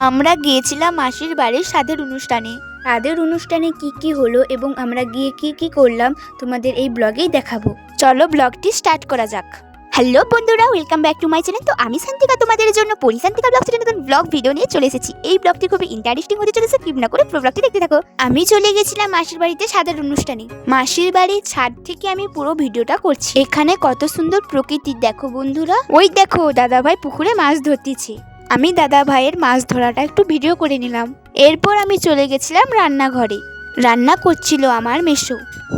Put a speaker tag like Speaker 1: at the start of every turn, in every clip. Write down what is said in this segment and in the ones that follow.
Speaker 1: আমরা গিয়েছিলাম মাসির বাড়ির স্বাদের অনুষ্ঠানে।
Speaker 2: তাদের অনুষ্ঠানে কি কি হলো এবং আমরা গিয়ে কি কি করলাম তোমাদের এই ব্লগেই দেখাবো।
Speaker 1: চলো ব্লগটি স্টার্ট করা যাক। হ্যালো বন্ধুরা welcome back to my channel তো আমি শান্তিকা তোমাদের জন্য পরিশান্তিকা ব্লগ চ্যানেল নতুন ব্লগ ভিডিও নিয়ে চলে এসেছি। এই ব্লগটি খুবই ইন্টারেস্টিং হতে চলেছে স্কিপ না করে পুরো ব্লগটি দেখতে থাকো। আমি চলে গেছিলাম মাসির বাড়িতে স্বাদের অনুষ্ঠানে। মাসির বাড়ির ছাদ থেকে আমি পুরো ভিডিওটা করছি। এখানে কত সুন্দর প্রকৃতি দেখো বন্ধুরা। ওই দেখো দাদাভাই পুকুরে মাছ ধরতেছে। আমি দাদা ভাইয়ের মাছ ধরাটা একটু ভিডিও করে নিলাম। এরপর আমি চলে গেছিলাম রান্নাঘরে। রান্না করছিল আমার মেশো।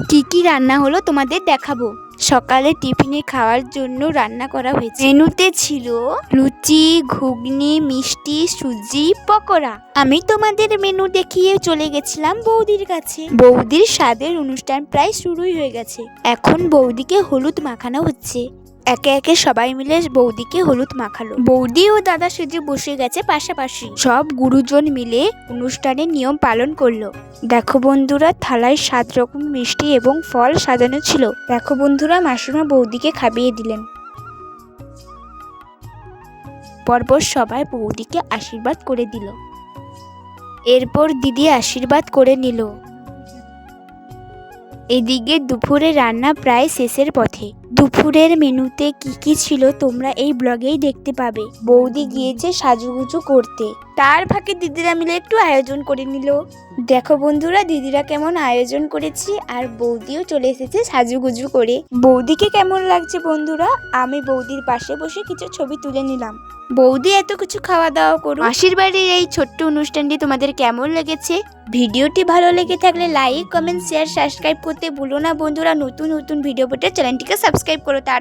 Speaker 1: কি কি রান্না হলো তোমাদের দেখাবো। সকালে টিফিনে খাওয়ার জন্য রান্না করা হয়েছে। মেনুতে ছিল লুচি, ঘুগনি, মিষ্টি, সুজি, পকোড়া। আমি তোমাদের মেনু দেখিয়ে চলে গেছিলাম বৌদির কাছে। বৌদির স্বাদের অনুষ্ঠান প্রায় শুরুই হয়ে গেছে। এখন বৌদিকে হলুদ মাখানো হচ্ছে। একে একে সবাই মিলে বৌদিকে হলুদ মাখালো। বৌদি ও দাদা সেজে বসে গেছে পাশাপাশি। সব গুরুজন মিলে অনুষ্ঠানের নিয়ম পালন করল। দেখো বন্ধুরা, থালায় সাত রকম মিষ্টি এবং ফল সাজানো ছিল। দেখো বন্ধুরা, মাসিমা বৌদিকে খাবিয়ে দিলেন। পরপর সবাই বৌদিকে আশীর্বাদ করে দিল। এরপর দিদি আশীর্বাদ করে নিল। এদিকে দুপুরে রান্না প্রায় শেষের পথে। দুপুরের মেনুতে কি কি ছিল তোমরা এই ব্লগেই দেখতে পাবে। বৌদি গিয়েছে সাজুগুজু করতে। তার ফাঁকে দিদিরা মিলে একটু আয়োজন করে নিল। দেখো বন্ধুরা, দিদিরা কেমন আয়োজন করেছি আর বৌদিও চলে এসেছে সাজুগুজু করে। বৌদিকে কেমন লাগছে বন্ধুরা? আমি বৌদির পাশে বসে কিছু ছবি তুলে নিলাম। বৌদি এত কিছু খাওয়া দাওয়া করুন মাসির বাড়ির এই ছোট্ট অনুষ্ঠানটি তোমাদের কেমন লেগেছে? ভিডিওটি ভালো লেগে থাকলে লাইক কমেন্ট শেয়ার সাবস্ক্রাইব করতে ভুলো না বন্ধুরা। নতুন নতুন ভিডিও পেতে চ্যানেলটিকে সাবস্ক্রাইব করো। তার